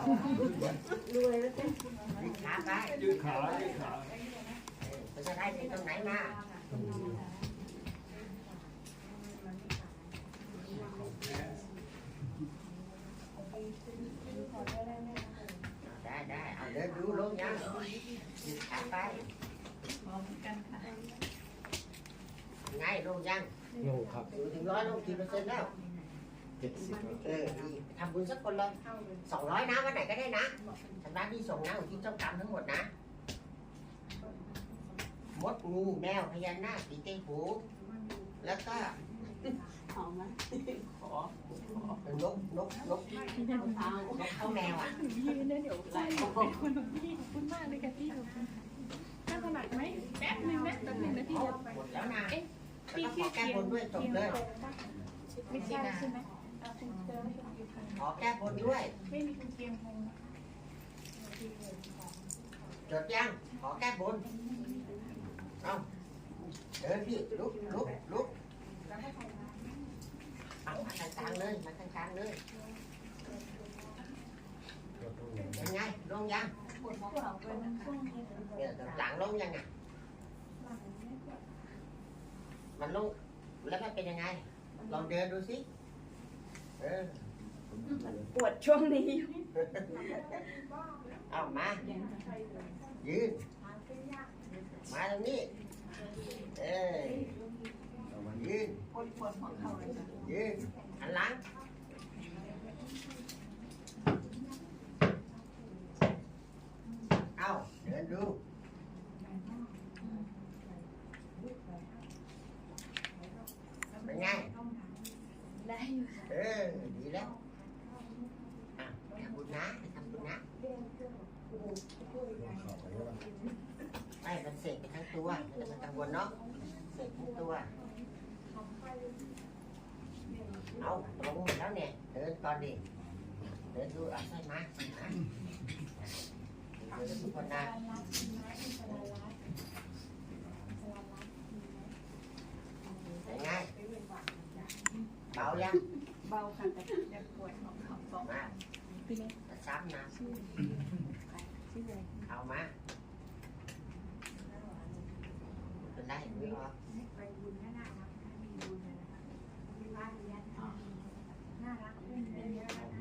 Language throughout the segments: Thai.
ขาไปยืดขายืดขามันจะได้ที่ตรงไหนมาได้ได้เอาเดินดูลงยังยืดขาไปไงลงยังโลครับถึงร้อยลงกี่เปอร์เซ็นต์แล้ว เจ็ดสิบเออดีทำบุญสักคนเลยสองร้อยนะวันไหนก็ได้นะชำระที่ส่งนะอุที่เจ้ากรรมทั้งหมดนะมดงูแมวพญานาคตีเต้หูแล้วก็หอมไหมขอนกนกนกมะพร้านกเข้าแมวอะยืนนะเดี๋ยวไหลเป็นคนของพี่ขอบคุณมากเลยค่ะพี่ขอบคุณค่ะน่าถนัดไหมแป๊บหนึ่งนะแป๊บหนึ่งนะพี่เอาเดี๋ยวหมดแล้วนะพี่แล้วก็ขอแก้เกียนด้วยจบเลยไม่ใช่ใช่ไหม เอาคุณเจอไม่คุณเกียจขอแก้บนด้วยไม่มีคุณเกียงคงจดยังขอแก้บนเอาเดินพี่ลุกลุกลุกเอามากลางเลยมากลางเลยยังไงลงยังเนี่ยหลังลงยังไงมันลงแล้วมันเป็นยังไงลองเดินดูสิ เออปวดช่วงนี้เอามายืนมาตรงนี้เอ้ยยืนยืนหันหลังเอาเดินดู เป็นไง ได้อยู่ เออ ดีแล้วอะทำบุญนะทำบุญนะไม่มันเสกไปทั้งตัวไม่ต้องกังวลเนาะเสกทั้งตัว เอาลงแล้วเนี่ย เดินก่อนดิ เดินดูเอาใส่มาใส่มเดินทุกคนนะเป็นไง เบายังเบาค่ะแต่ยังปวดของเขาสองมาพี่เล็กซ้ำนะชื่ออะไรเอามาเป็นได้หรือเปล่า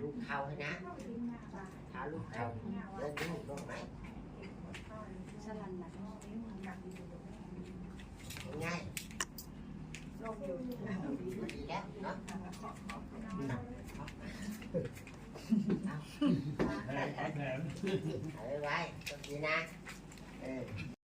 ลูกเข่าให้นะเท้าลูกเข่าเดินดูลงไหมสลันนะเป็นไงโรคอยู่ ดีแล้วเนาะเอาไว้ไว้ดีนะเออ